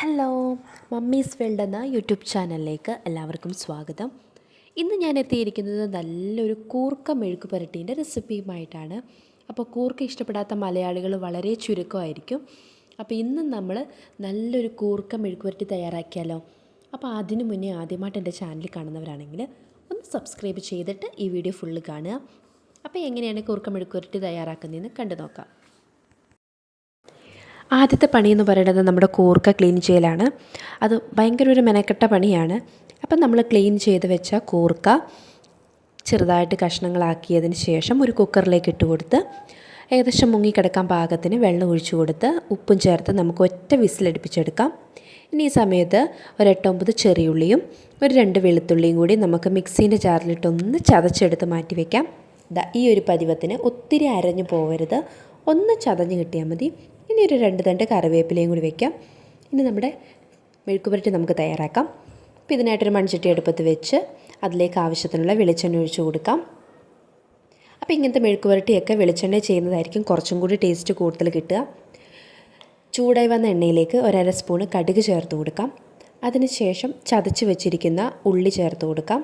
Hello mummies world എന്ന YouTube ചാനലിലേക്ക് എല്ലാവർക്കും സ്വാഗതം. ഇന്ന് ഞാൻ എത്തിയിരിക്കുന്നത് നല്ലൊരു കൂർക്ക മെഴുക്ക് പുരട്ടീന്റെ റെസിപ്പിയുമായിട്ടാണ് അപ്പോൾ കൂർക്ക ഇഷ്ടപ്പെടാത്ത മലയാളികൾ വളരെ ചുരുക്കമായിരിക്കും. അപ്പോൾ ഇന്ന് നമ്മൾ നല്ലൊരു കൂർക്ക മെഴുക്ക് പുരട്ടി തയ്യാറാക്കിയാലോ? അപ്പോൾ അതിനു മുന്നേ ആദ്യമായിട്ട് എന്റെ ചാനൽ കാണുന്നവരാണെങ്കിൽ ഒന്ന് സബ്സ്ക്രൈബ് ചെയ്തിട്ട് ഈ വീഡിയോ ഫുള്ള് കാണുക. അപ്പോൾ എങ്ങനെയാണ് കൂർക്ക മെഴുക്ക് പുരട്ടി തയ്യാറാക്കുന്നതെന്ന് കണ്ടു നോക്കാം ആദ്യത്തെ പണി എന്ന് പറയുന്നത് നമ്മുടെ കൂർക്ക ക്ലീൻ ചെയ്യലാണ്. അത് ഭയങ്കര ഒരു മെനക്കെട്ട പണിയാണ്. അപ്പം നമ്മൾ ക്ലീൻ ചെയ്ത് വെച്ച കൂർക്ക ചെറുതായിട്ട് കഷ്ണങ്ങളാക്കിയതിന് ശേഷം ഒരു കുക്കറിലേക്ക് ഇട്ട് കൊടുത്ത് ഏകദേശം മുങ്ങിക്കിടക്കാൻ പാകത്തിന് വെള്ളം ഒഴിച്ചു കൊടുത്ത് ഉപ്പും ചേർത്ത് നമുക്ക് ഒറ്റ വിസിലടുപ്പിച്ചെടുക്കാം ഇനി ഈ സമയത്ത് ഒരു എട്ടൊമ്പത് ചെറിയുള്ളിയും ഒരു രണ്ട് വെളുത്തുള്ളിയും കൂടി നമുക്ക് മിക്സീന്റെ ജാറിലിട്ടൊന്ന് ചതച്ചെടുത്ത് മാറ്റി വയ്ക്കാം ഈ ഒരു പതിവത്തിന് ഒത്തിരി അരഞ്ഞു പോകരുത്. ഒന്ന് ചതഞ്ഞ് കിട്ടിയാൽ മതി. ഇനി ഒരു രണ്ട് തണ്ട് കറിവേപ്പിലയും കൂടി വെക്കാം. ഇനി നമ്മുടെ മെഴുക്കുപുരട്ടി നമുക്ക് തയ്യാറാക്കാം. അപ്പോൾ ഇതിനായിട്ടൊരു മൺചട്ടി അടുപ്പത്ത് വെച്ച് അതിലേക്ക് ആവശ്യത്തിനുള്ള വെളിച്ചെണ്ണ ഒഴിച്ചു കൊടുക്കാം. അപ്പോൾ ഇങ്ങനത്തെ മെഴുക്കുപുരട്ടിയൊക്കെ വെളിച്ചെണ്ണ ചെയ്യുന്നതായിരിക്കും കുറച്ചും കൂടി ടേസ്റ്റ് കൂടുതൽ കിട്ടുക. ചൂടായി വന്ന എണ്ണയിലേക്ക് ഒരര സ്പൂണ് കടുക് ചേർത്ത് കൊടുക്കാം. അതിനുശേഷം ചതച്ച് വെച്ചിരിക്കുന്ന ഉള്ളി ചേർത്ത് കൊടുക്കാം.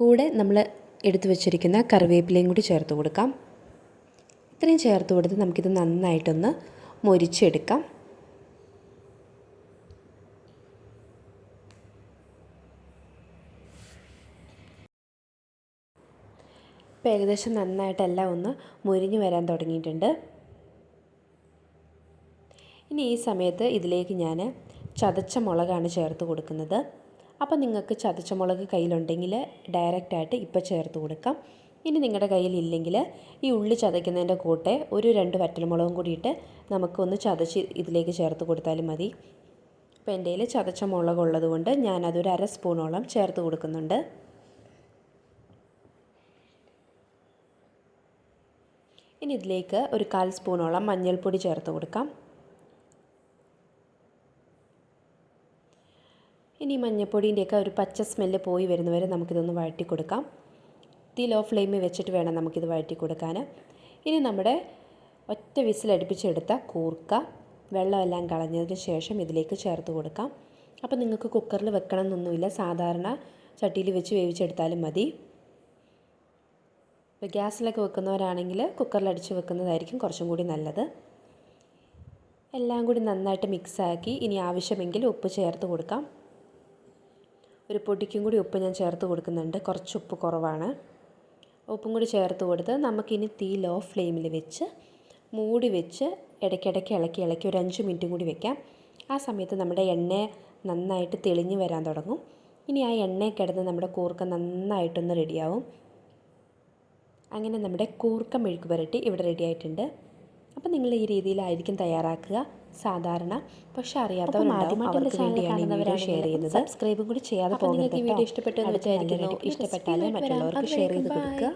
കൂടെ നമ്മൾ എടുത്തു വെച്ചിരിക്കുന്ന കറിവേപ്പിലയും കൂടി ചേർത്ത് കൊടുക്കാം. ഇത്രയും ചേർത്ത് കൊടുത്ത് നമുക്കിത് നന്നായിട്ടൊന്ന് മൊരിച്ചെടുക്കാം. ഇപ്പോൾ ഏകദേശം നന്നായിട്ടെല്ലാം ഒന്ന് മുരിഞ്ഞു വരാൻ തുടങ്ങിയിട്ടുണ്ട്. ഇനി ഈ സമയത്ത് ഇതിലേക്ക് ഞാൻ ചതച്ച മുളകാണ് ചേർത്ത് കൊടുക്കുന്നത്. അപ്പോൾ നിങ്ങൾക്ക് ചതച്ച മുളക് കയ്യിലുണ്ടെങ്കിൽ ഡയറക്റ്റായിട്ട് ഇപ്പോൾ ചേർത്ത് കൊടുക്കാം. ഇനി നിങ്ങളുടെ കയ്യിൽ ഇല്ലെങ്കിൽ ഈ ഉള്ളി ചതയ്ക്കുന്നതിന്റെ കൂട്ടെ ഒരു രണ്ട് വറ്റൽമുളകും കൂടിയിട്ട് നമുക്കൊന്ന് ചതച്ച് ഇതിലേക്ക് ചേർത്ത് കൊടുത്താലും മതി. അപ്പോൾ എന്റെ കയ്യിൽ ചതച്ച മുളക് ഉള്ളത് കൊണ്ട് ഞാനതൊരു അര സ്പൂണോളം ചേർത്ത് കൊടുക്കുന്നുണ്ട്. ഇനി ഇതിലേക്ക് ഒരു കാൽ സ്പൂണോളം മഞ്ഞൾപ്പൊടി ചേർത്ത് കൊടുക്കാം. ഇനി മഞ്ഞൾപ്പൊടിന്റെയൊക്കെ ഒരു പച്ച സ്മെല്ല് പോയി വരുന്നവരെ നമുക്കിതൊന്ന് വഴറ്റി കൊടുക്കാം. തീ ലോ ഫ്ലെയിമിൽ വെച്ചിട്ട് വേണം നമുക്കിത് വഴറ്റി കൊടുക്കാൻ ഇനി നമ്മുടെ ഒറ്റ വിസിലടുപ്പിച്ചെടുത്ത കൂർക്ക വെള്ളമെല്ലാം കളഞ്ഞതിന് ശേഷം ഇതിലേക്ക് ചേർത്ത് കൊടുക്കാം. അപ്പോൾ നിങ്ങൾക്ക് കുക്കറിൽ വെക്കണം എന്നൊന്നുമില്ല സാധാരണ ചട്ടിയിൽ വെച്ച് വേവിച്ചെടുത്താലും മതി. ഇപ്പോൾ ഗ്യാസിലൊക്കെ വെക്കുന്നവരാണെങ്കിൽ കുക്കറിൽ അടിച്ച് വെക്കുന്നതായിരിക്കും കുറച്ചും കൂടി നല്ലത്. എല്ലാം കൂടി നന്നായിട്ട് മിക്സാക്കി ഇനി ആവശ്യമെങ്കിൽ ഉപ്പ് ചേർത്ത് കൊടുക്കാം. ഒരു പൊടിക്കും കൂടി ഉപ്പ് ഞാൻ ചേർത്ത് കൊടുക്കുന്നുണ്ട്. കുറച്ച് ഉപ്പ് കുറവാണ്. ഉപ്പും കൂടി ചേർത്ത് കൊടുത്ത് നമുക്കിനി തീ ലോ ഫ്ലെയിമിൽ വെച്ച് മൂടി വെച്ച് ഇടയ്ക്കിടയ്ക്ക് ഇളക്കി ഇളക്കി ഒരു അഞ്ച് മിനിറ്റും കൂടി വെക്കാം. ആ സമയത്ത് നമ്മുടെ എണ്ണ നന്നായിട്ട് തെളിഞ്ഞ് വരാൻ തുടങ്ങും. ഇനി ആ എണ്ണ കിടന്ന് നമ്മുടെ കൂർക്ക നന്നായിട്ടൊന്ന് റെഡിയാവും. അങ്ങനെ നമ്മുടെ കൂർക്ക മെഴുക്ക് പുരട്ടി ഇവിടെ റെഡി ആയിട്ടുണ്ട് അപ്പോൾ നിങ്ങൾ ഈ രീതിയിലായിരിക്കും തയ്യാറാക്കുക. സാധാരണ. പക്ഷെ അറിയാത്തവരുണ്ടാവും അവർക്ക് വേണ്ടിയാണ് ഈ വീഡിയോ ഷെയർ ചെയ്യുന്നത്. സബ്സ്ക്രൈബും കൂടി ചെയ്യാതെ പോകുന്നത് വീഡിയോ ഇഷ്ടപ്പെട്ടു ഇഷ്ടപ്പെട്ടാൽ മറ്റുള്ളവർക്ക് ഷെയർ ചെയ്ത് കൊടുക്കുക.